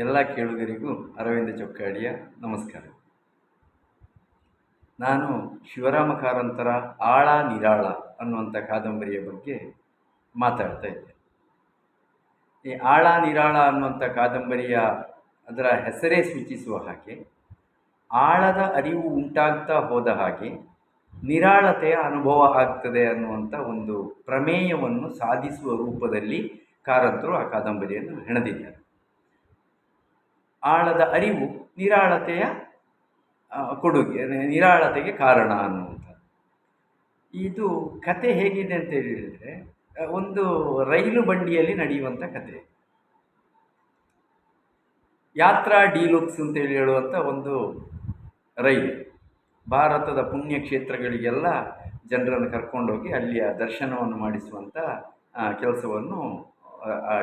ಎಲ್ಲ ಕೇಳುಗರಿಗೂ ಅರವಿಂದ ಚೊಕ್ಕಾಡಿಯ ನಮಸ್ಕಾರ. ನಾನು ಶಿವರಾಮ ಕಾರಂತರ ಆಳ ನಿರಾಳ ಅನ್ನುವಂಥ ಕಾದಂಬರಿಯ ಬಗ್ಗೆ ಮಾತಾಡ್ತಾ ಇದ್ದೆ. ಈ ಆಳ ನಿರಾಳ ಅನ್ನುವಂಥ ಕಾದಂಬರಿಯ ಅದರ ಹೆಸರೇ ಸೂಚಿಸುವ ಹಾಗೆ, ಆಳದ ಅರಿವು ಉಂಟಾಗ್ತಾ ಹೋದ ಹಾಗೆ ನಿರಾಳತೆಯ ಅನುಭವ ಆಗ್ತದೆ ಅನ್ನುವಂಥ ಒಂದು ಪ್ರಮೇಯವನ್ನು ಸಾಧಿಸುವ ರೂಪದಲ್ಲಿ ಕಾರಂತರು ಆ ಕಾದಂಬರಿಯನ್ನು ಹೆಣೆದಿದ್ದಾರೆ. ಆಳದ ಅರಿವು ನಿರಾಳತೆಯ ಕೊಡುಗೆ ನಿರಾಳತೆಗೆ ಕಾರಣ ಅನ್ನುವಂಥದ್ದು. ಇದು ಕತೆ ಹೇಗಿದೆ ಅಂತ ಹೇಳಿದರೆ ಒಂದು ರೈಲು ಬಂಡಿಯಲ್ಲಿ ನಡೆಯುವಂಥ ಕತೆ. ಯಾತ್ರಾ ಡೀಲುಕ್ಸ್ ಅಂತೇಳಿ ಹೇಳುವಂಥ ಒಂದು ರೈಲು. ಭಾರತದ ಪುಣ್ಯ ಕ್ಷೇತ್ರಗಳಿಗೆಲ್ಲ ಜನರನ್ನು ಕರ್ಕೊಂಡೋಗಿ ಅಲ್ಲಿಯ ದರ್ಶನವನ್ನು ಮಾಡಿಸುವಂಥ ಕೆಲಸವನ್ನು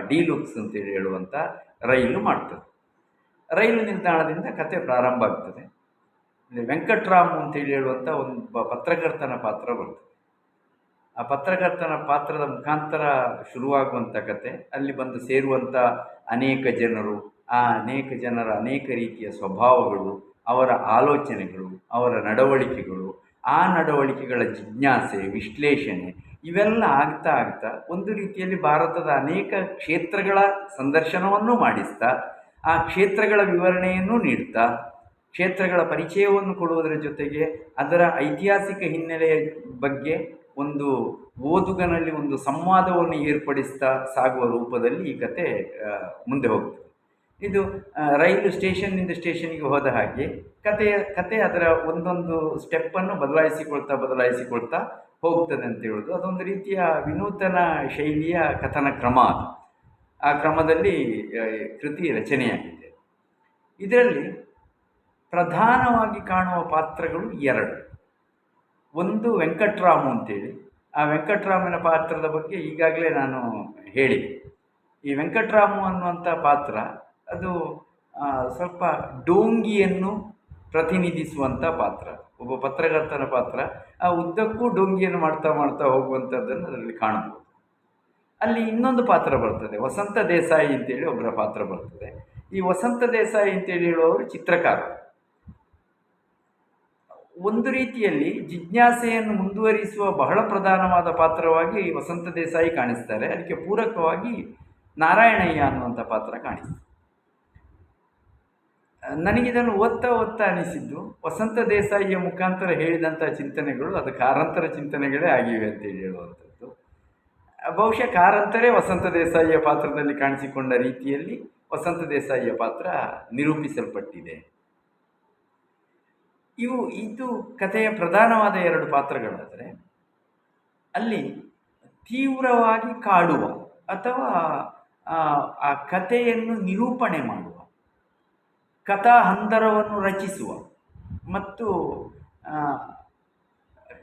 ಡೀಲುಕ್ಸ್ ಅಂತೇಳಿ ಹೇಳುವಂಥ ರೈಲು ಮಾಡ್ತದೆ. ರೈಲು ನಿಲ್ದಾಣದಿಂದ ಕತೆ ಪ್ರಾರಂಭ ಆಗ್ತದೆ. ವೆಂಕಟರಾಮ್ ಅಂತೇಳಿ ಹೇಳುವಂಥ ಒಂದು ಪತ್ರಕರ್ತನ ಪಾತ್ರ ಬರ್ತದೆ. ಆ ಪತ್ರಕರ್ತನ ಪಾತ್ರದ ಮುಖಾಂತರ ಶುರುವಾಗುವಂಥ ಕತೆ, ಅಲ್ಲಿ ಬಂದು ಸೇರುವಂಥ ಅನೇಕ ಜನರು, ಆ ಅನೇಕ ಜನರ ಅನೇಕ ರೀತಿಯ ಸ್ವಭಾವಗಳು, ಅವರ ಆಲೋಚನೆಗಳು, ಅವರ ನಡವಳಿಕೆಗಳು, ಆ ನಡವಳಿಕೆಗಳ ಜಿಜ್ಞಾಸೆ, ವಿಶ್ಲೇಷಣೆ, ಇವೆಲ್ಲ ಆಗ್ತಾ ಆಗ್ತಾ ಒಂದು ರೀತಿಯಲ್ಲಿ ಭಾರತದ ಅನೇಕ ಕ್ಷೇತ್ರಗಳ ಸಂದರ್ಶನವನ್ನು ಮಾಡಿಸ್ತಾ ಆ ಕ್ಷೇತ್ರಗಳ ವಿವರಣೆಯನ್ನು ನೀಡ್ತಾ, ಕ್ಷೇತ್ರಗಳ ಪರಿಚಯವನ್ನು ಕೊಡುವುದರ ಜೊತೆಗೆ ಅದರ ಐತಿಹಾಸಿಕ ಹಿನ್ನೆಲೆಯ ಬಗ್ಗೆ ಒಂದು ಓದುಗನಲ್ಲಿ ಒಂದು ಸಂವಾದವನ್ನು ಏರ್ಪಡಿಸ್ತಾ ಸಾಗುವ ರೂಪದಲ್ಲಿ ಈ ಕತೆ ಮುಂದೆ ಹೋಗ್ತದೆ. ಇದು ರೈಲು ಸ್ಟೇಷನ್ನಿಂದ ಸ್ಟೇಷನ್ನಿಗೆ ಹೋದ ಹಾಗೆ ಕತೆಯ, ಕತೆ ಅದರ ಒಂದೊಂದು ಸ್ಟೆಪ್ಪನ್ನು ಬದಲಾಯಿಸಿಕೊಳ್ತಾ ಬದಲಾಯಿಸಿಕೊಳ್ತಾ ಹೋಗ್ತದೆ ಅಂತ ಹೇಳೋದು ಅದೊಂದು ರೀತಿಯ ವಿನೂತನ ಶೈಲಿಯ ಕಥನ ಕ್ರಮ ಅದು. ಆ ಕ್ರಮದಲ್ಲಿ ಕೃತಿ ರಚನೆಯಾಗಿದೆ. ಇದರಲ್ಲಿ ಪ್ರಧಾನವಾಗಿ ಕಾಣುವ ಪಾತ್ರಗಳು ಎರಡು. ಒಂದು ವೆಂಕಟ್ರಾಮು ಅಂತೇಳಿ. ಆ ವೆಂಕಟರಾಮನ ಪಾತ್ರದ ಬಗ್ಗೆ ಈಗಾಗಲೇ ನಾನು ಹೇಳಿದೆ. ಈ ವೆಂಕಟರಾಮು ಅನ್ನುವಂಥ ಪಾತ್ರ, ಅದು ಸ್ವಲ್ಪ ಡೋಂಗಿಯನ್ನು ಪ್ರತಿನಿಧಿಸುವಂಥ ಪಾತ್ರ. ಒಬ್ಬ ಪತ್ರಕರ್ತನ ಪಾತ್ರ. ಆ ಉದ್ದಕ್ಕೂ ಡೋಂಗಿಯನ್ನು ಮಾಡ್ತಾ ಮಾಡ್ತಾ ಹೋಗುವಂಥದ್ದನ್ನು ಅದರಲ್ಲಿ ಕಾಣಬಹುದು. ಅಲ್ಲಿ ಇನ್ನೊಂದು ಪಾತ್ರ ಬರ್ತದೆ. ವಸಂತ ದೇಸಾಯಿ ಅಂತೇಳಿ ಒಬ್ಬರ ಪಾತ್ರ ಬರ್ತದೆ. ಈ ವಸಂತ ದೇಸಾಯಿ ಅಂತೇಳಿ ಹೇಳುವವರು ಚಿತ್ರಕಾರ. ಒಂದು ರೀತಿಯಲ್ಲಿ ಜಿಜ್ಞಾಸೆಯನ್ನು ಮುಂದುವರಿಸುವ ಬಹಳ ಪ್ರಧಾನವಾದ ಪಾತ್ರವಾಗಿ ವಸಂತ ದೇಸಾಯಿ ಕಾಣಿಸ್ತಾರೆ. ಅದಕ್ಕೆ ಪೂರಕವಾಗಿ ನಾರಾಯಣಯ್ಯ ಅನ್ನುವಂಥ ಪಾತ್ರ ಕಾಣಿಸ್ತದೆ ನನಗಿದನ್ನು ಓದ್ತಾ ಓದ್ತಾ ಅನಿಸಿದ್ದು, ವಸಂತ ದೇಸಾಯಿಯ ಮುಖಾಂತರ ಹೇಳಿದಂಥ ಚಿಂತನೆಗಳು ಅದು ಕಾರಂತರ ಚಿಂತನೆಗಳೇ ಆಗಿವೆ ಅಂತೇಳಿ ಹೇಳುವಂಥದ್ದು. ಬಹುಶಃ ಕಾರಂತರೇ ವಸಂತ ದೇಸಾಯಿಯ ಪಾತ್ರದಲ್ಲಿ ಕಾಣಿಸಿಕೊಂಡ ರೀತಿಯಲ್ಲಿ ವಸಂತ ದೇಸಾಯಿಯ ಪಾತ್ರ ನಿರೂಪಿಸಲ್ಪಟ್ಟಿದೆ. ಇವು ಇದು ಕಥೆಯ ಪ್ರಧಾನವಾದ ಎರಡು ಪಾತ್ರಗಳಾದರೆ ಅಲ್ಲಿ ತೀವ್ರವಾಗಿ ಕಾಡುವ ಅಥವಾ ಆ, ಕಥೆಯನ್ನು ನಿರೂಪಣೆ ಮಾಡುವ ಕಥಾ ಹಂದರವನ್ನು ರಚಿಸುವ ಮತ್ತು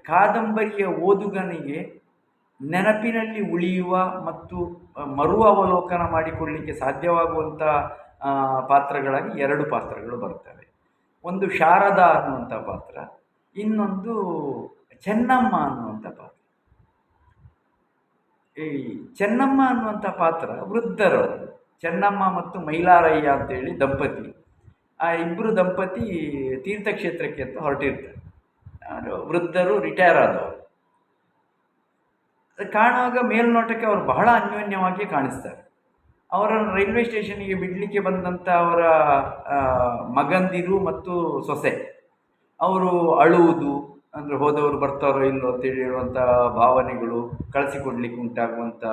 ಕಾದಂಬರಿಯ ಓದುಗನಿಗೆ ನೆನಪಿನಲ್ಲಿ ಉಳಿಯುವ ಮತ್ತು ಮರು ಅವಲೋಕನ ಮಾಡಿಕೊಳ್ಳಲಿಕ್ಕೆ ಸಾಧ್ಯವಾಗುವಂಥ ಪಾತ್ರಗಳಾಗಿ ಎರಡು ಪಾತ್ರಗಳು ಬರ್ತವೆ ಒಂದು ಶಾರದಾ ಅನ್ನುವಂಥ ಪಾತ್ರ, ಇನ್ನೊಂದು ಚೆನ್ನಮ್ಮ ಅನ್ನುವಂಥ ಪಾತ್ರ. ಈ ಚೆನ್ನಮ್ಮ ಅನ್ನುವಂಥ ಪಾತ್ರ ವೃದ್ಧರವರು ಚೆನ್ನಮ್ಮ ಮತ್ತು ಮೈಲಾರಯ್ಯ ಅಂತೇಳಿ ದಂಪತಿ. ಆ ಇಬ್ಬರು ದಂಪತಿ ತೀರ್ಥಕ್ಷೇತ್ರಕ್ಕೆ ಅಂತ ಹೊರಟಿರ್ತಾರೆ. ವೃದ್ಧರು ರಿಟೈರ್ ಆದವರು. ಕಾಣುವಾಗ ಮೇಲ್ನೋಟಕ್ಕೆ ಅವರು ಬಹಳ ಅನ್ಯೋನ್ಯವಾಗಿ ಕಾಣಿಸ್ತಾರೆ. ಅವರನ್ನು ರೈಲ್ವೆ ಸ್ಟೇಷನ್ನಿಗೆ ಬಿಡಲಿಕ್ಕೆ ಬಂದಂಥ ಅವರ ಮಗಂದಿರು ಮತ್ತು ಸೊಸೆ. ಅವರು ಅಳುವುದು, ಅಂದರೆ ಹೋದವರು ಬರ್ತಾರೋ ಇಲ್ಲೋ ಅಂತ ಹೇಳುವಂಥ ಭಾವನೆಗಳು ಕಳಿಸಿಕೊಡ್ಲಿಕ್ಕೆ ಉಂಟಾಗುವಂಥ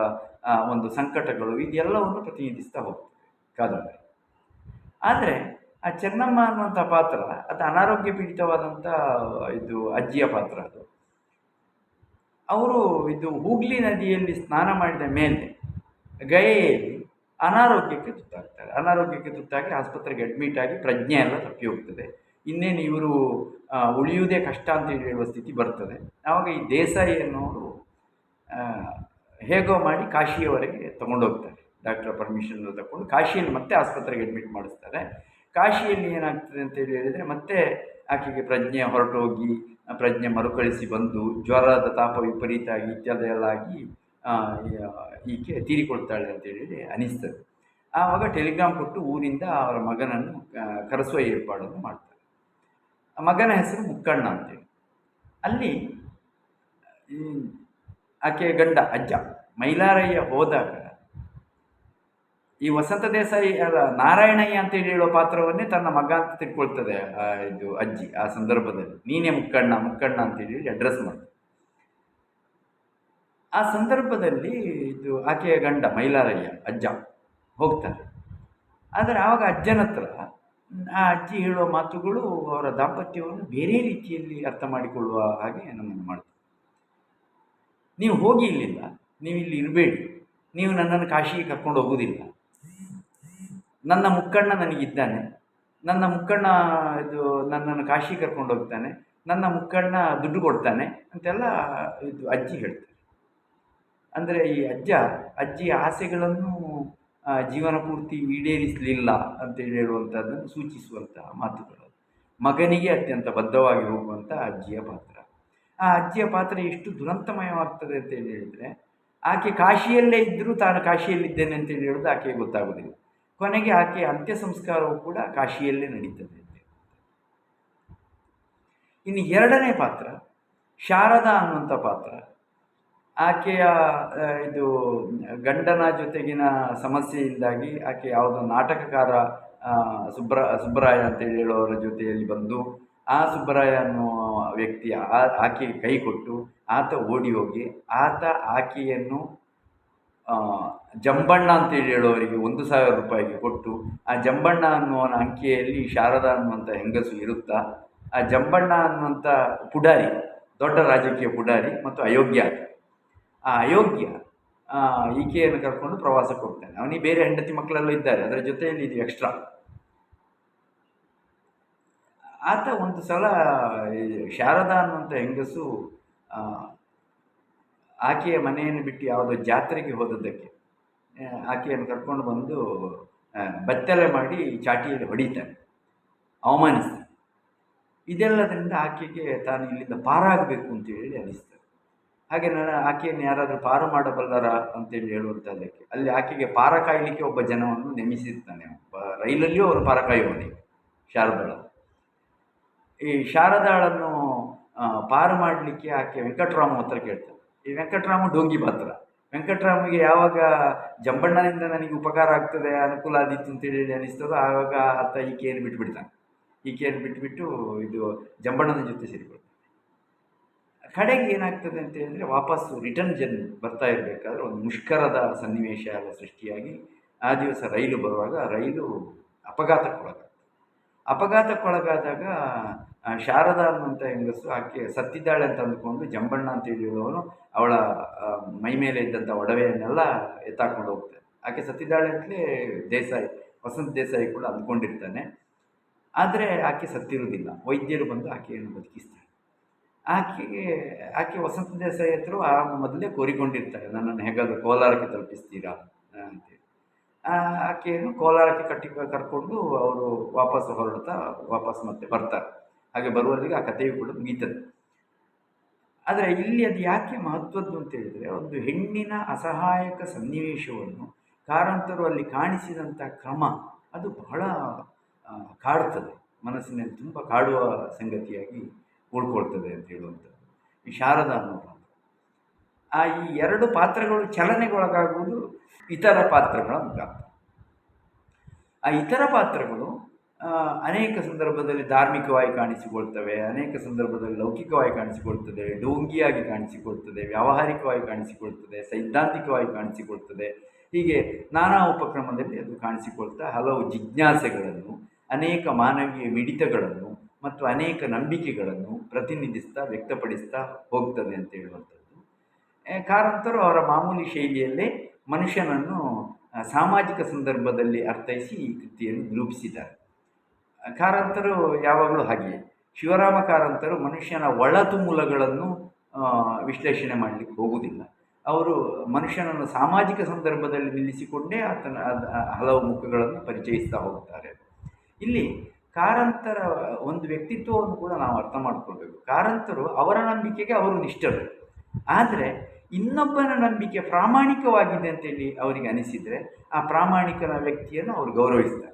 ಒಂದು ಸಂಕಟಗಳು ಇದೆಲ್ಲವನ್ನು ಪ್ರತಿನಿಧಿಸ್ತಾ ಹೋಗ್ತದೆ ಕಾದಂಬರಿ. ಆದರೆ ಆ ಚೆನ್ನಮ್ಮ ಅನ್ನುವಂಥ ಪಾತ್ರ, ಅದು ಅನಾರೋಗ್ಯ ಪೀಡಿತವಾದಂಥ ಇದು ಅಜ್ಜಿಯ ಪಾತ್ರ ಅದು. ಅವರು ಇದು ಹೂಗ್ಲಿ ನದಿಯಲ್ಲಿ ಸ್ನಾನ ಮಾಡಿದ ಮೇಲೆ ಗಯೆಯಲ್ಲಿ ಅನಾರೋಗ್ಯಕ್ಕೆ ತುತ್ತಾಗ್ತಾರೆ. ಅನಾರೋಗ್ಯಕ್ಕೆ ತುತ್ತಾಗಿ ಆಸ್ಪತ್ರೆಗೆ ಅಡ್ಮಿಟ್ ಆಗಿ ಪ್ರಜ್ಞೆ ಎಲ್ಲ ತಪ್ಪಿ ಹೋಗ್ತದೆ. ಇನ್ನೇನು ಇವರು ಉಳಿಯುವುದೇ ಕಷ್ಟ ಅಂತ ಹೇಳುವ ಸ್ಥಿತಿ ಬರ್ತದೆ. ಆವಾಗ ಈ ದೇಸಾಯಿ ಅನ್ನೋರು ಹೇಗೋ ಮಾಡಿ ಕಾಶಿಯವರೆಗೆ ತಗೊಂಡೋಗ್ತಾರೆ. ಡಾಕ್ಟರ್ ಪರ್ಮಿಷನ್ ತಗೊಂಡು ಕಾಶಿಯಲ್ಲಿ ಮತ್ತೆ ಆಸ್ಪತ್ರೆಗೆ ಅಡ್ಮಿಟ್ ಮಾಡಿಸ್ತಾರೆ. ಕಾಶಿಯಲ್ಲಿ ಏನಾಗ್ತದೆ ಅಂತೇಳಿ ಹೇಳಿದರೆ ಮತ್ತೆ ಆಕೆಗೆ ಪ್ರಜ್ಞೆ ಹೊರಟೋಗಿ ಪ್ರಜ್ಞೆ ಮರುಕಳಿಸಿ ಬಂದು ಜ್ವರದ ತಾಪ ವಿಪರೀತ ಇತ್ಯಾದಿ ಎಲ್ಲ ಆಗಿ ಈಕೆ ತೀರಿಕೊಳ್ತಾಳೆ ಅಂತೇಳಿ ಅನಿಸ್ತದೆ. ಆವಾಗ ಟೆಲಿಗ್ರಾಮ್ ಕೊಟ್ಟು ಊರಿಂದ ಅವರ ಮಗನನ್ನು ಕರೆಸುವ ಏರ್ಪಾಡನ್ನು ಮಾಡ್ತಾರೆ. ಮಗನ ಹೆಸರು ಮುಕ್ಕಣ್ಣ ಅಂತೇಳಿ ಅಲ್ಲಿ ಆಕೆಯ ಗಂಡ, ಅಜ್ಜ ಮೈಲಾರಯ್ಯ ಹೋದಾಗ ಈ ವಸಂತ ದೇಸಾಯಿ, ಅಲ್ಲ, ನಾರಾಯಣಯ್ಯ ಅಂತೇಳಿ ಹೇಳೋ ಪಾತ್ರವನ್ನೇ ತನ್ನ ಮಗ ಅಂತ ತಿಳ್ಕೊಳ್ತದೆ ಇದು ಅಜ್ಜಿ, ಆ ಸಂದರ್ಭದಲ್ಲಿ. ನೀನೇ ಮುಕ್ಕಣ್ಣ ಮುಕ್ಕಣ್ಣ ಅಂತೇಳಿ ಅಡ್ರೆಸ್ ಮಾಡ್ತಾರೆ. ಆ ಸಂದರ್ಭದಲ್ಲಿ ಇದು ಆಕೆಯ ಗಂಡ ಮೈಲಾರಯ್ಯ, ಅಜ್ಜ, ಹೋಗ್ತಾರೆ. ಆದರೆ ಆವಾಗ ಅಜ್ಜನ ಹತ್ರ ಆ ಅಜ್ಜಿ ಹೇಳುವ ಮಾತುಗಳು ಅವರ ದಾಂಪತ್ಯವನ್ನು ಬೇರೆ ರೀತಿಯಲ್ಲಿ ಅರ್ಥ ಮಾಡಿಕೊಳ್ಳುವ ಹಾಗೆ ನಮ್ಮನ್ನು ಮಾಡ್ತಾರೆ ನೀವು ಹೋಗಿ ಇಲ್ಲಿಲ್ಲ ನೀವು ಇಲ್ಲಿ ಇರಬೇಡಿ. ನೀವು ನನ್ನನ್ನು ಕಾಶಿಗೆ ಕರ್ಕೊಂಡು ಹೋಗುವುದಿಲ್ಲ. ನನ್ನ ಮುಕ್ಕಣ್ಣ ನನಗಿದ್ದಾನೆ. ನನ್ನ ಮುಕ್ಕಣ್ಣ ಇದು ನನ್ನನ್ನು ಕಾಶಿ ಕರ್ಕೊಂಡು ಹೋಗ್ತಾನೆ. ನನ್ನ ಮುಕ್ಕಣ್ಣ ದುಡ್ಡು ಕೊಡ್ತಾನೆ ಅಂತೆಲ್ಲ ಇದು ಅಜ್ಜಿ ಹೇಳ್ತಾರೆ. ಅಂದರೆ ಈ ಅಜ್ಜ ಅಜ್ಜಿಯ ಆಸೆಗಳನ್ನು ಜೀವನ ಪೂರ್ತಿ ಈಡೇರಿಸಲಿಲ್ಲ ಅಂತೇಳಿ ಹೇಳುವಂಥದ್ದನ್ನು ಸೂಚಿಸುವಂತಹ ಮಾತುಗಳು. ಮಗನಿಗೆ ಅತ್ಯಂತ ಬದ್ಧವಾಗಿ ಹೋಗುವಂಥ ಅಜ್ಜಿಯ ಪಾತ್ರ. ಆ ಅಜ್ಜಿಯ ಪಾತ್ರ ಎಷ್ಟು ದುರಂತಮಯವಾಗ್ತದೆ ಅಂತೇಳಿ ಹೇಳಿದರೆ, ಆಕೆ ಕಾಶಿಯಲ್ಲೇ ಇದ್ದರೂ ತಾನು ಕಾಶಿಯಲ್ಲಿದ್ದೇನೆ ಅಂತೇಳಿ ಹೇಳೋದು ಆಕೆಗೆ ಗೊತ್ತಾಗೋದಿಲ್ಲ ಕೊನೆಗೆ ಆಕೆಯ ಅಂತ್ಯ ಸಂಸ್ಕಾರವು ಕೂಡ ಕಾಶಿಯಲ್ಲೇ ನಡೀತದೆ ಇನ್ನು ಎರಡನೇ ಪಾತ್ರ, ಶಾರದಾ ಅನ್ನುವಂಥ ಪಾತ್ರ. ಆಕೆಯ ಇದು, ಗಂಡನ ಜೊತೆಗಿನ ಸಮಸ್ಯೆಯಿಂದಾಗಿ ಆಕೆ ಯಾವುದೋ ನಾಟಕಕಾರ ಸುಬ್ರ, ಸುಬ್ಬರಾಯ ಅಂತೇಳಿ ಹೇಳೋರ ಜೊತೆಯಲ್ಲಿ ಬಂದು, ಆ ಸುಬ್ಬರಾಯ ಅನ್ನುವ ವ್ಯಕ್ತಿ ಆ- ಆಕೆಗೆ ಕೈ ಕೊಟ್ಟು, ಆತ ಓಡಿ ಹೋಗಿ, ಆತ ಆಕೆಯನ್ನು ಜಂಬಣ್ಣ ಅಂತೇಳಿ ಹೇಳುವವರಿಗೆ ಒಂದು ಸಾವಿರ ರೂಪಾಯಿಗೆ ಕೊಟ್ಟು, ಆ ಜಂಬಣ್ಣ ಅನ್ನುವನ ಅಂಕೆಯಲ್ಲಿ ಶಾರದಾ ಅನ್ನುವಂಥ ಹೆಂಗಸು ಇರುತ್ತಾ? ಆ ಜಂಬಣ್ಣ ಅನ್ನುವಂಥ ಪುಡಾರಿ, ದೊಡ್ಡ ರಾಜಕೀಯ ಪುಡಾರಿ ಮತ್ತು ಅಯೋಗ್ಯ. ಆ ಅಯೋಗ್ಯ ಈಕೆಯನ್ನು ಕರ್ಕೊಂಡು ಪ್ರವಾಸಕ್ಕೆ ಹೋಗ್ತಾನೆ. ಅವನಿಗೆ ಬೇರೆ ಹೆಂಡತಿ ಮಕ್ಕಳೆಲ್ಲ ಇದ್ದಾರೆ, ಅದರ ಜೊತೆಯಲ್ಲಿ ಇದು ಎಕ್ಸ್ಟ್ರಾ ಆತ ಒಂದು ಸಲ ಶಾರದಾ ಅನ್ನುವಂಥ ಹೆಂಗಸು ಆಕೆಯ ಮನೆಯನ್ನು ಬಿಟ್ಟು ಯಾವುದೋ ಜಾತ್ರೆಗೆ ಹೋದದ್ದಕ್ಕೆ ಆಕೆಯನ್ನು ಕರ್ಕೊಂಡು ಬಂದು ಬತ್ತಲೆ ಮಾಡಿ ಚಾಟಿಯಲ್ಲಿ ಹೊಡಿತಾನೆ, ಅವಮಾನಿಸ್ತಾನೆ. ಇದೆಲ್ಲದರಿಂದ ಆಕೆಗೆ ತಾನು ಇಲ್ಲಿಂದ ಪಾರಾಗಬೇಕು ಅಂತೇಳಿ ಅನಿಸ್ತದೆ ಹಾಗೆ ನಾನು ಆಕೆಯನ್ನು ಯಾರಾದರೂ ಪಾರು ಮಾಡಬಲ್ಲರ ಅಂತೇಳಿ ಹೇಳುವಂಥದ್ದಕ್ಕೆ ಅಲ್ಲಿ ಆಕೆಗೆ ಪಾರ ಕಾಯಲಿಕ್ಕೆ ಒಬ್ಬ ಜನವನ್ನು ನೇಮಿಸಿರ್ತಾನೆ ಒಬ್ಬ ರೈಲಲ್ಲಿಯೂ ಅವರು ಪಾರ ಕಾಯುವವನಿಗೆ ಶಾರದಾಳ. ಈ ಶಾರದಾಳನ್ನು ಪಾರು ಮಾಡಲಿಕ್ಕೆ ಆಕೆ ವೆಂಕಟರಾಮ ಹತ್ರ ಕೇಳ್ತಾನೆ. ಈ ವೆಂಕಟರಾಮ ಡೋಂಗಿ ಪಾತ್ರ ವೆಂಕಟರಾಮಿಗೆ ಯಾವಾಗ ಜಂಬಣ್ಣನಿಂದ ನನಗೆ ಉಪಕಾರ ಆಗ್ತದೆ, ಅನುಕೂಲ ಆದೀತು ಅಂತೇಳಿ ಅನಿಸ್ತದೋ ಆವಾಗ ಆತ ಈಕೆಯನ್ನು ಬಿಟ್ಬಿಡ್ತಾನೆ. ಈಕೆಯನ್ನು ಬಿಟ್ಬಿಟ್ಟು ಇದು ಜಂಬಣ್ಣನ ಜೊತೆ ಸೇರಿಕೊಳ್ತಾನೆ. ಕಡೆಗೆ ಏನಾಗ್ತದೆ ಅಂತ ಹೇಳಿದ್ರೆ ವಾಪಸ್ಸು ರಿಟರ್ನ್ ಜರ್ನಿ ಬರ್ತಾ ಇರಬೇಕಾದ್ರೆ ಒಂದು ಮುಷ್ಕರದ ಸನ್ನಿವೇಶ ಎಲ್ಲ ಸೃಷ್ಟಿಯಾಗಿ ಆ ದಿವಸ ರೈಲು ಬರುವಾಗ ರೈಲು ಅಪಘಾತಕ್ಕೊಳಗಾಗ್ತದೆ. ಅಪಘಾತಕ್ಕೊಳಗಾದಾಗ ಶಾರದಾ ಅನ್ನುವಂಥ ಹೆಂಗಸು ಆಕೆ ಸತ್ತಿದ್ದಾಳೆ ಅಂತ ಅಂದ್ಕೊಂಡು ಜಂಬಣ್ಣ ಅಂತ ಹೇಳುವವನು ಅವಳ ಮೈ ಮೇಲೆ ಇದ್ದಂಥ ಒಡವೆಯನ್ನೆಲ್ಲ ಎತ್ತಾಕೊಂಡು ಹೋಗ್ತಾನೆ. ಆಕೆ ಸತ್ತಿದ್ದಾಳೆ ಅಂತಲೇ ದೇಸಾಯಿ, ವಸಂತ ದೇಸಾಯಿ ಕೂಡ ಅಂದ್ಕೊಂಡಿರ್ತಾನೆ. ಆದರೆ ಆಕೆ ಸತ್ತಿರುವುದಿಲ್ಲ. ವೈದ್ಯರು ಬಂದು ಆಕೆಯನ್ನು ಬದುಕಿಸ್ತಾರೆ. ಆಕೆಗೆ ಆಕೆ ವಸಂತ ದೇಸಾಯಿ ಹತ್ರ ಆ ಮೊದಲೇ ಕೋರಿಕೊಂಡಿರ್ತಾರೆ, ನನ್ನನ್ನು ಹೇಗಾದರೂ ಕೋಲಾರಕ್ಕೆ ತಲುಪಿಸ್ತೀರಾ ಅಂತೇಳಿ ಆಕೆಯನ್ನು ಕೋಲಾರಕ್ಕೆ ಕಟ್ಟಿ ಕರ್ಕೊಂಡು ಅವರು ವಾಪಸ್ ಹೊರಡ್ತಾ ವಾಪಸ್ ಮತ್ತೆ ಬರ್ತಾರೆ. ಹಾಗೆ ಬರುವಲ್ಲಿಗೆ ಆ ಕಥೆಯು ಕೂಡ ಮುಗೀತದೆ. ಆದರೆ ಇಲ್ಲಿ ಅದು ಯಾಕೆ ಮಹತ್ವದ್ದು ಅಂತ ಹೇಳಿದರೆ, ಒಂದು ಹೆಣ್ಣಿನ ಅಸಹಾಯಕ ಸನ್ನಿವೇಶವನ್ನು ಕಾರಂತರು ಅಲ್ಲಿ ಕಾಣಿಸಿದಂಥ ಕ್ರಮ ಅದು ಬಹಳ ಕಾಡ್ತದೆ. ಮನಸ್ಸಿನಲ್ಲಿ ತುಂಬ ಕಾಡುವ ಸಂಗತಿಯಾಗಿ ಉಳ್ಕೊಳ್ತದೆ ಅಂತ ಹೇಳುವಂಥದ್ದು. ಈ ಶಾರದಾ ಆ ಈ ಎರಡು ಪಾತ್ರಗಳು ಚಲನೆಗೊಳಗಾಗುವುದು ಇತರ ಪಾತ್ರಗಳ ಮುಖಾಂತರ. ಆ ಇತರ ಪಾತ್ರಗಳು ಅನೇಕ ಸಂದರ್ಭದಲ್ಲಿ ಧಾರ್ಮಿಕವಾಗಿ ಕಾಣಿಸಿಕೊಳ್ತವೆ, ಅನೇಕ ಸಂದರ್ಭದಲ್ಲಿ ಲೌಕಿಕವಾಗಿ ಕಾಣಿಸಿಕೊಳ್ತದೆ, ಡೋಂಗಿಯಾಗಿ ಕಾಣಿಸಿಕೊಳ್ತದೆ, ವ್ಯಾವಹಾರಿಕವಾಗಿ ಕಾಣಿಸಿಕೊಳ್ತದೆ, ಸೈದ್ಧಾಂತಿಕವಾಗಿ ಕಾಣಿಸಿಕೊಳ್ತದೆ. ಹೀಗೆ ನಾನಾ ಉಪಕ್ರಮದಲ್ಲಿ ಅದು ಕಾಣಿಸಿಕೊಳ್ತಾ ಹಲವು ಜಿಜ್ಞಾಸೆಗಳನ್ನು, ಅನೇಕ ಮಾನವೀಯ ಮಿಡಿತಗಳನ್ನು ಮತ್ತು ಅನೇಕ ನಂಬಿಕೆಗಳನ್ನು ಪ್ರತಿನಿಧಿಸ್ತಾ ವ್ಯಕ್ತಪಡಿಸ್ತಾ ಹೋಗ್ತದೆ ಅಂತ ಹೇಳುವಂಥದ್ದು. ಕಾರಂತರು ಅವರ ಮಾಮೂಲಿ ಶೈಲಿಯಲ್ಲಿ ಮನುಷ್ಯನನ್ನು ಸಾಮಾಜಿಕ ಸಂದರ್ಭದಲ್ಲಿ ಅರ್ಥೈಸಿ ಈ ಕೃತಿಯನ್ನು ನಿರೂಪಿಸಿದ್ದಾರೆ ಕಾರಂತರು ಯಾವಾಗಲೂ ಹಾಗೆಯೇ. ಶಿವರಾಮ ಕಾರಂತರು ಮನುಷ್ಯನ ಒಳತು ಮೂಲಗಳನ್ನು ವಿಶ್ಲೇಷಣೆ ಮಾಡಲಿಕ್ಕೆ ಹೋಗುವುದಿಲ್ಲ. ಅವರು ಮನುಷ್ಯನನ್ನು ಸಾಮಾಜಿಕ ಸಂದರ್ಭದಲ್ಲಿ ನಿಲ್ಲಿಸಿಕೊಂಡೇ ಆತನ ಹಲವು ಮುಖಗಳನ್ನು ಪರಿಚಯಿಸ್ತಾ ಹೋಗ್ತಾರೆ. ಇಲ್ಲಿ ಕಾರಂತರ ಒಂದು ವ್ಯಕ್ತಿತ್ವವನ್ನು ಕೂಡ ನಾವು ಅರ್ಥ ಮಾಡಿಕೊಳ್ಬೇಕು. ಕಾರಂತರು ಅವರ ನಂಬಿಕೆಗೆ ಅವರು ನಿಷ್ಠರು. ಆದರೆ ಇನ್ನೊಬ್ಬನ ನಂಬಿಕೆ ಪ್ರಾಮಾಣಿಕವಾಗಿದೆ ಅಂತೇಳಿ ಅವರಿಗೆ ಅನಿಸಿದರೆ ಆ ಪ್ರಾಮಾಣಿಕನ ವ್ಯಕ್ತಿಯನ್ನು ಅವರು ಗೌರವಿಸ್ತಾರೆ.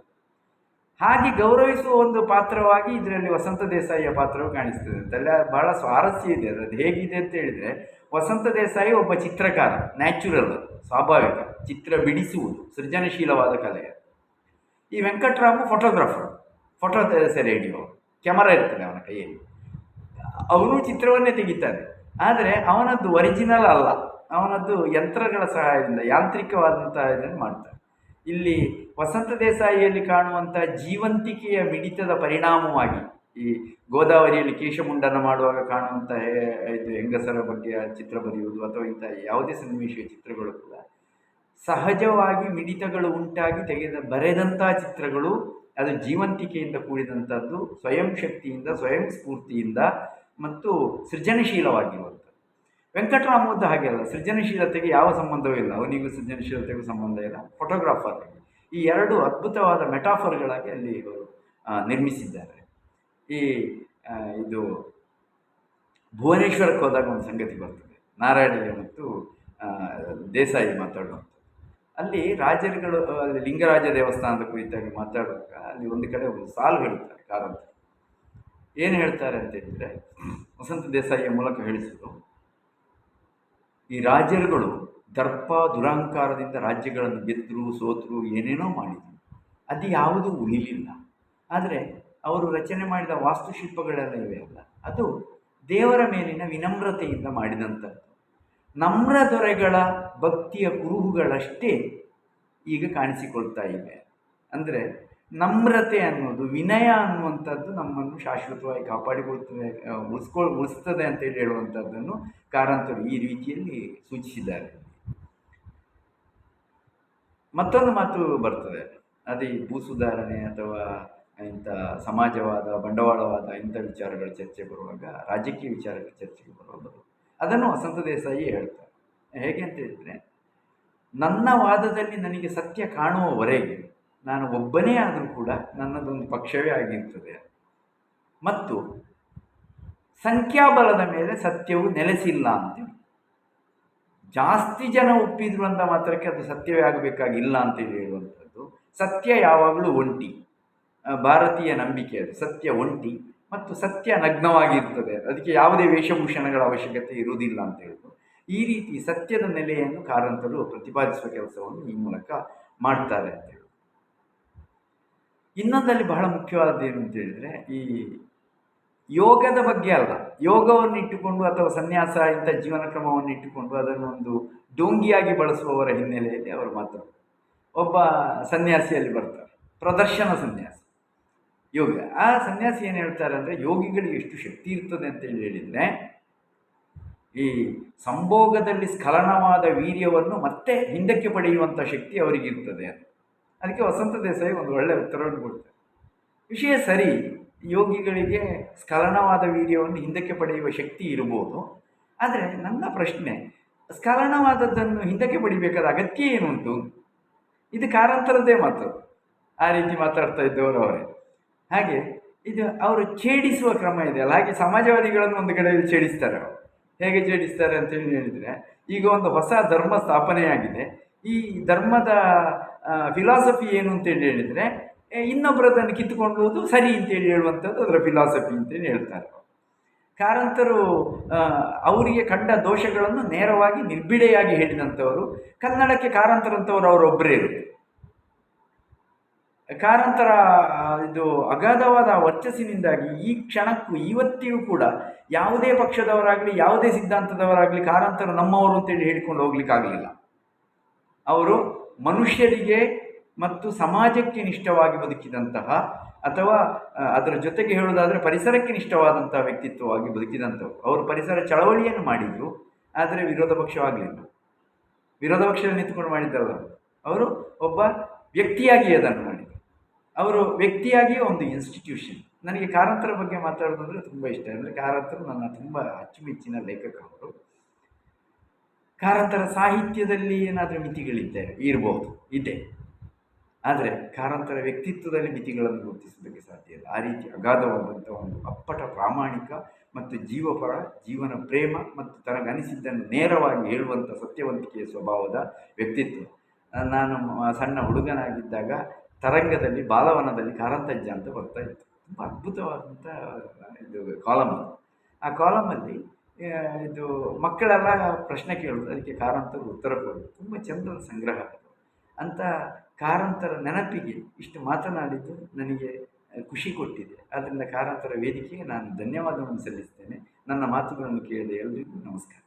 ಹಾಗೆ ಗೌರವಿಸುವ ಒಂದು ಪಾತ್ರವಾಗಿ ಇದರಲ್ಲಿ ವಸಂತ ದೇಸಾಯಿಯ ಪಾತ್ರವು ಕಾಣಿಸ್ತದೆ. ಅಂತೆಲ್ಲ ಬಹಳ ಸ್ವಾರಸ್ಯ ಇದೆ. ಅದು ಹೇಗಿದೆ ಅಂತ ಹೇಳಿದರೆ ವಸಂತ ದೇಸಾಯಿ ಒಬ್ಬ ಚಿತ್ರಕಾರ, ನ್ಯಾಚುರಲ್, ಸ್ವಾಭಾವಿಕ, ಚಿತ್ರ ಬಿಡಿಸುವುದು, ಸೃಜನಶೀಲವಾದ ಕಲೆ. ಈ ವೆಂಕಟರಾಮು ಫೋಟೋಗ್ರಾಫರ್, ಫೋಟೋ ಸೆರೆ ಹಿಡಿಯುವ ಕ್ಯಾಮರಾ ಇರ್ತದೆ ಅವನ ಕೈಯಲ್ಲಿ. ಅವನು ಚಿತ್ರವನ್ನೇ ತೆಗಿತಾನೆ. ಆದರೆ ಅವನದ್ದು ಒರಿಜಿನಲ್ ಅಲ್ಲ. ಅವನದ್ದು ಯಂತ್ರಗಳ ಸಹಾಯದಿಂದ, ಯಾಂತ್ರಿಕವಾದಂತಹ ಇದನ್ನು ಮಾಡ್ತಾರೆ. ಇಲ್ಲಿ ವಸಂತ ದೇಸಾಯಿಯಲ್ಲಿ ಕಾಣುವಂಥ ಜೀವಂತಿಕೆಯ ಮಿಡಿತದ ಪರಿಣಾಮವಾಗಿ ಈ ಗೋದಾವರಿಯಲ್ಲಿ ಕೇಶಮುಂಡನ ಮಾಡುವಾಗ ಕಾಣುವಂಥ ಇದು ಹೆಂಗಸರ ಬಗ್ಗೆ ಚಿತ್ರ ಬರೆಯುವುದು ಅಥವಾ ಇಂಥ ಯಾವುದೇ ಸನ್ನಿವೇಶ ಚಿತ್ರಗಳು ಕೂಡ ಸಹಜವಾಗಿ ಮಿಡಿತಗಳು ಉಂಟಾಗಿ ತೆಗೆದ, ಬರೆದಂಥ ಚಿತ್ರಗಳು, ಅದು ಜೀವಂತಿಕೆಯಿಂದ ಕೂಡಿದಂಥದ್ದು, ಸ್ವಯಂ ಶಕ್ತಿಯಿಂದ, ಸ್ವಯಂ ಸ್ಫೂರ್ತಿಯಿಂದ ಮತ್ತು ಸೃಜನಶೀಲವಾಗಿರುವಂಥದ್ದು. ವೆಂಕಟರಾಮದ್ದು ಹಾಗೆ ಅಲ್ಲ, ಸೃಜನಶೀಲತೆಗೆ ಯಾವ ಸಂಬಂಧವೂ ಇಲ್ಲ. ಅವನಿಗೂ ಸೃಜನಶೀಲತೆಗೂ ಸಂಬಂಧ ಇಲ್ಲ. ಫೋಟೋಗ್ರಾಫರ್ ಈ ಎರಡು ಅದ್ಭುತವಾದ ಮೆಟಾಫರ್ಗಳಾಗಿ ಅಲ್ಲಿ ಇವರು ನಿರ್ಮಿಸಿದ್ದಾರೆ. ಈ ಇದು ಭುವನೇಶ್ವರಕ್ಕೆ ಹೋದಾಗ ಒಂದು ಸಂಗತಿ ಬರ್ತದೆ. ನಾರಾಯಣಿಗೆ ಮತ್ತು ದೇಸಾಯಿ ಮಾತಾಡುವಂಥದ್ದು. ಅಲ್ಲಿ ರಾಜರುಗಳು, ಅಲ್ಲಿ ಲಿಂಗರಾಜ ದೇವಸ್ಥಾನದ ಕುರಿತಾಗಿ ಮಾತಾಡುವಾಗ ಅಲ್ಲಿ ಒಂದು ಕಡೆ ಒಂದು ಸಾಲು ಹೇಳ್ತಾರೆ ಕಾರಂತ. ಏನು ಹೇಳ್ತಾರೆ ಅಂತ ಹೇಳಿದರೆ, ವಸಂತ ದೇಸಾಯಿಯ ಮೂಲಕ ಹೇಳಿಸಿದ್ರು ಈ ರಾಜರುಗಳು ದರ್ಪ ದುರಹಂಕಾರದಿಂದ ರಾಜ್ಯಗಳನ್ನು ಗೆದ್ದರು ಸೋತರು, ಏನೇನೋ ಮಾಡಿದರು. ಅದು ಯಾವುದೂ ಉಳಿಲಿಲ್ಲ ಆದರೆ ಅವರು ರಚನೆ ಮಾಡಿದ ವಾಸ್ತುಶಿಲ್ಪಗಳೆಲ್ಲ ಇವೆ ಅಲ್ಲ, ಅದು ದೇವರ ಮೇಲಿನ ವಿನಮ್ರತೆಯಿಂದ ಮಾಡಿದಂಥದ್ದು. ನಮ್ರ ದೊರೆಗಳ ಭಕ್ತಿಯ ಕುರುಹುಗಳಷ್ಟೇ ಈಗ ಕಾಣಿಸಿಕೊಳ್ತಾ ಇವೆ. ಅಂದರೆ ನಮ್ರತೆ ಅನ್ನೋದು, ವಿನಯ ಅನ್ನುವಂಥದ್ದು ನಮ್ಮನ್ನು ಶಾಶ್ವತವಾಗಿ ಕಾಪಾಡಿಕೊಳ್ತದೆ ಉಳಿಸ್ಕೊಳ್, ಉಳಿಸ್ತದೆ ಅಂತೇಳಿ ಹೇಳುವಂಥದ್ದನ್ನು ಕಾರಂತರು ಈ ರೀತಿಯಲ್ಲಿ ಸೂಚಿಸಿದ್ದಾರೆ. ಮತ್ತೊಂದು ಮಾತು ಬರ್ತದೆ. ಅದೇ ಭೂ ಸುಧಾರಣೆ ಅಥವಾ ಇಂಥ ಸಮಾಜವಾದ, ಬಂಡವಾಳವಾದ ಇಂಥ ವಿಚಾರಗಳ ಚರ್ಚೆ ಬರುವಾಗ, ರಾಜಕೀಯ ವಿಚಾರಗಳ ಚರ್ಚೆಗೆ ಬರುವಾಗ ಅದನ್ನು ವಸಂತ ದೇಸಾಯಿ ಹೇಳ್ತಾರೆ. ಹೇಗೆ ಅಂತ ಹೇಳಿದರೆ, ನನ್ನ ವಾದದಲ್ಲಿ ನನಗೆ ಸತ್ಯ ಕಾಣುವವರೆಗೆ ನಾನು ಒಬ್ಬನೇ ಆದರೂ ಕೂಡ ನನ್ನದೊಂದು ಪಕ್ಷವೇ ಆಗಿರ್ತದೆ. ಮತ್ತು ಸಂಖ್ಯಾಬಲದ ಮೇಲೆ ಸತ್ಯವು ನೆಲೆಸಿಲ್ಲ ಅಂತೇಳಿ ಜಾಸ್ತಿ ಜನ ಒಪ್ಪಿದ್ರು ಅಂತ ಮಾತ್ರಕ್ಕೆ ಅದು ಸತ್ಯವೇ ಆಗಬೇಕಾಗಿಲ್ಲ ಅಂತ ಹೇಳುವಂಥದ್ದು. ಸತ್ಯ ಯಾವಾಗಲೂ ಒಂಟಿ. ಭಾರತೀಯ ನಂಬಿಕೆ ಅದು. ಸತ್ಯ ಒಂಟಿ ಮತ್ತು ಸತ್ಯ ನಗ್ನವಾಗಿರ್ತದೆ. ಅದಕ್ಕೆ ಯಾವುದೇ ವೇಷಭೂಷಣಗಳ ಅವಶ್ಯಕತೆ ಇರುವುದಿಲ್ಲ ಅಂತ ಹೇಳಿದ್ರು ಈ ರೀತಿ ಸತ್ಯದ ನೆಲೆಯನ್ನು ಕಾರಂತರು ಪ್ರತಿಪಾದಿಸುವ ಕೆಲಸವನ್ನು ಈ ಮೂಲಕ ಮಾಡ್ತಾರೆ ಅಂತ ಇನ್ನೊಂದಲ್ಲಿ ಬಹಳ ಮುಖ್ಯವಾದದ್ದು ಏನು ಅಂತ ಹೇಳಿದರೆ, ಈ ಯೋಗದ ಬಗ್ಗೆ ಅಲ್ಲ. ಯೋಗವನ್ನು ಇಟ್ಟುಕೊಂಡು ಅಥವಾ ಸನ್ಯಾಸ ಇಂಥ ಜೀವನ ಕ್ರಮವನ್ನು ಇಟ್ಟುಕೊಂಡು ಅದನ್ನು ಒಂದು ಡೋಂಗಿಯಾಗಿ ಬಳಸುವವರ ಹಿನ್ನೆಲೆಯಲ್ಲಿ ಅವರು ಮಾತಾಡ್ತಾರೆ ಒಬ್ಬ ಸನ್ಯಾಸಿಯಲ್ಲಿ ಬರ್ತಾರೆ. ಪ್ರದರ್ಶನ ಸನ್ಯಾಸಿ. ಯೋಗ. ಆ ಸನ್ಯಾಸಿ ಏನು ಹೇಳ್ತಾರೆ ಅಂದರೆ, ಯೋಗಿಗಳಿಗೆ ಎಷ್ಟು ಶಕ್ತಿ ಇರ್ತದೆ ಅಂತೇಳಿ ಹೇಳಿದರೆ, ಈ ಸಂಭೋಗದಲ್ಲಿ ಸ್ಖಲನವಾದ ವೀರ್ಯವನ್ನು ಮತ್ತೆ ಹಿಂದಕ್ಕೆ ಪಡೆಯುವಂಥ ಶಕ್ತಿ ಅವರಿಗಿರ್ತದೆ ಅಂತ. ಅದಕ್ಕೆ ವಸಂತ ದೇಸಾಯಿ ಒಂದು ಒಳ್ಳೆಯ ಉತ್ತರವನ್ನು ಕೊಡ್ತಾರೆ. ವಿಷಯ ಸರಿ, ಯೋಗಿಗಳಿಗೆ ಸ್ಖಲನವಾದ ವೀರ್ಯವನ್ನು ಹಿಂದಕ್ಕೆ ಪಡೆಯುವ ಶಕ್ತಿ ಇರಬಹುದು ಆದರೆ ನನ್ನ ಪ್ರಶ್ನೆ, ಸ್ಖಲನವಾದದ್ದನ್ನು ಹಿಂದಕ್ಕೆ ಪಡಿಬೇಕಾದ ಅಗತ್ಯ ಏನುಂಟು? ಇದು ಕಾರಂತರದೇ ಮಾತು. ಆ ರೀತಿ ಮಾತಾಡ್ತಾ ಇದ್ದವರು ಅವರೇ. ಹಾಗೆ, ಇದು ಅವರು ಛೇಡಿಸುವ ಕ್ರಮ ಇದೆ ಅಲ್ಲ? ಹಾಗೆ ಸಮಾಜವಾದಿಗಳನ್ನು ಒಂದು ಕಡೆಯಲ್ಲಿ ಛೇಡಿಸ್ತಾರೆ ಅವರು. ಹೇಗೆ ಛೇಡಿಸ್ತಾರೆ ಅಂತೇಳಿ ಹೇಳಿದರೆ, ಈಗ ಒಂದು ಹೊಸ ಧರ್ಮ ಸ್ಥಾಪನೆಯಾಗಿದೆ. ಈ ಧರ್ಮದ ಫಿಲಾಸಫಿ ಏನು ಅಂತೇಳಿ ಹೇಳಿದರೆ ಇನ್ನೊಬ್ಬರದನ್ನು ಕಿತ್ತುಕೊಂಡು ಹೋದು ಸರಿ ಅಂತೇಳಿ ಹೇಳುವಂಥದ್ದು ಅದರ ಫಿಲಾಸಫಿ ಅಂತೇಳಿ ಹೇಳ್ತಾರೆ. ಕಾರಂತರು ಅವರಿಗೆ ಕಂಡ ದೋಷಗಳನ್ನು ನೇರವಾಗಿ ನಿರ್ಬಿಡೆಯಾಗಿ ಹೇಳಿದಂಥವರು, ಕನ್ನಡಕ್ಕೆ ಕಾರಂತರಂಥವರು ಅವರೊಬ್ಬರೇ ಇರುತ್ತೆ. ಕಾರಂತರ ಇದು ಅಗಾಧವಾದ ವರ್ಚಸ್ಸಿನಿಂದಾಗಿ ಈ ಕ್ಷಣಕ್ಕೂ ಇವತ್ತಿಗೂ ಕೂಡ ಯಾವುದೇ ಪಕ್ಷದವರಾಗಲಿ, ಯಾವುದೇ ಸಿದ್ಧಾಂತದವರಾಗಲಿ ಕಾರಂತರು ನಮ್ಮವರು ಅಂತೇಳಿ ಹೇಳಿಕೊಂಡು ಹೋಗ್ಲಿಕ್ಕಾಗಲಿಲ್ಲ. ಅವರು ಮನುಷ್ಯರಿಗೆ ಮತ್ತು ಸಮಾಜಕ್ಕೆ ನಿಷ್ಠವಾಗಿ ಬದುಕಿದಂತಹ ಅಥವಾ ಅದರ ಜೊತೆಗೆ ಹೇಳುವುದಾದರೆ ಪರಿಸರಕ್ಕೆ ನಿಷ್ಠವಾದಂತಹ ವ್ಯಕ್ತಿತ್ವವಾಗಿ ಬದುಕಿದಂಥವು ಅವರು ಪರಿಸರ ಚಳವಳಿಯನ್ನು ಮಾಡಿದರು, ಆದರೆ ವಿರೋಧ ಪಕ್ಷವಾಗಲಿಲ್ಲ. ವಿರೋಧ ಪಕ್ಷದಲ್ಲಿ ನಿಂತುಕೊಂಡು ಮಾಡಿದ್ದಲ್ಲ ಅವರು ಒಬ್ಬ ವ್ಯಕ್ತಿಯಾಗಿ ಅದನ್ನು ಮಾಡಿದರು. ಅವರು ವ್ಯಕ್ತಿಯಾಗಿಯೇ ಒಂದು ಇನ್ಸ್ಟಿಟ್ಯೂಷನ್ ನನಗೆ ಕಾರಂತರ ಬಗ್ಗೆ ಮಾತಾಡೋದಂದರೆ ತುಂಬ ಇಷ್ಟ. ಅಂದರೆ ಕಾರಂತರು ನನ್ನ ತುಂಬ ಅಚ್ಚುಮೆಚ್ಚಿನ ಲೇಖಕ ಅವರು ಕಾರಂತರ ಸಾಹಿತ್ಯದಲ್ಲಿ ಏನಾದರೂ ಮಿತಿಗಳಿದ್ದೆ ಇರಬಹುದು ಇದೆ. ಆದರೆ ಕಾರಂತರ ವ್ಯಕ್ತಿತ್ವದಲ್ಲಿ ಮಿತಿಗಳನ್ನು ಗುರುತಿಸೋದಕ್ಕೆ ಸಾಧ್ಯ ಇಲ್ಲ. ಆ ರೀತಿ ಅಗಾಧವಾದಂಥ ಒಂದು ಅಪ್ಪಟ ಪ್ರಾಮಾಣಿಕ ಮತ್ತು ಜೀವಪರ ಜೀವನ ಪ್ರೇಮ ಮತ್ತು ತನಗನಿಸಿದ್ದನ್ನು ನೇರವಾಗಿ ಹೇಳುವಂಥ ಸತ್ಯವಂತಿಕೆಯ ಸ್ವಭಾವದ ವ್ಯಕ್ತಿತ್ವ. ನಾನು ಸಣ್ಣ ಹುಡುಗನಾಗಿದ್ದಾಗ ತರಂಗದಲ್ಲಿ, ಬಾಲವನದಲ್ಲಿ ಕಾರಂತಜ್ಜ ಅಂತ ಬರ್ತಾ ಇತ್ತು. ತುಂಬ ಅದ್ಭುತವಾದಂಥ ಇದು ಕಾಲಮ್ ಆ ಕಾಲಮಲ್ಲಿ ಇದು ಮಕ್ಕಳೆಲ್ಲ ಪ್ರಶ್ನೆ ಕೇಳೋದು, ಅದಕ್ಕೆ ಕಾರಂತರು ಉತ್ತರ ಕೊಡೋದು. ತುಂಬ ಚಂದದ ಸಂಗ್ರಹ ಅಂತ ಕಾರಂತರ ನೆನಪಿಗೆ ಇಷ್ಟು ಮಾತನಾಡಿದ್ದು ನನಗೆ ಖುಷಿ ಕೊಟ್ಟಿದೆ. ಆದ್ದರಿಂದ ಕಾರಂತರ ವೇದಿಕೆಗೆ ನಾನು ಧನ್ಯವಾದವನ್ನು ಸಲ್ಲಿಸ್ತೇನೆ. ನನ್ನ ಮಾತುಗಳನ್ನು ಕೇಳಿದ ಎಲ್ಲರಿಗೂ ನಮಸ್ಕಾರ.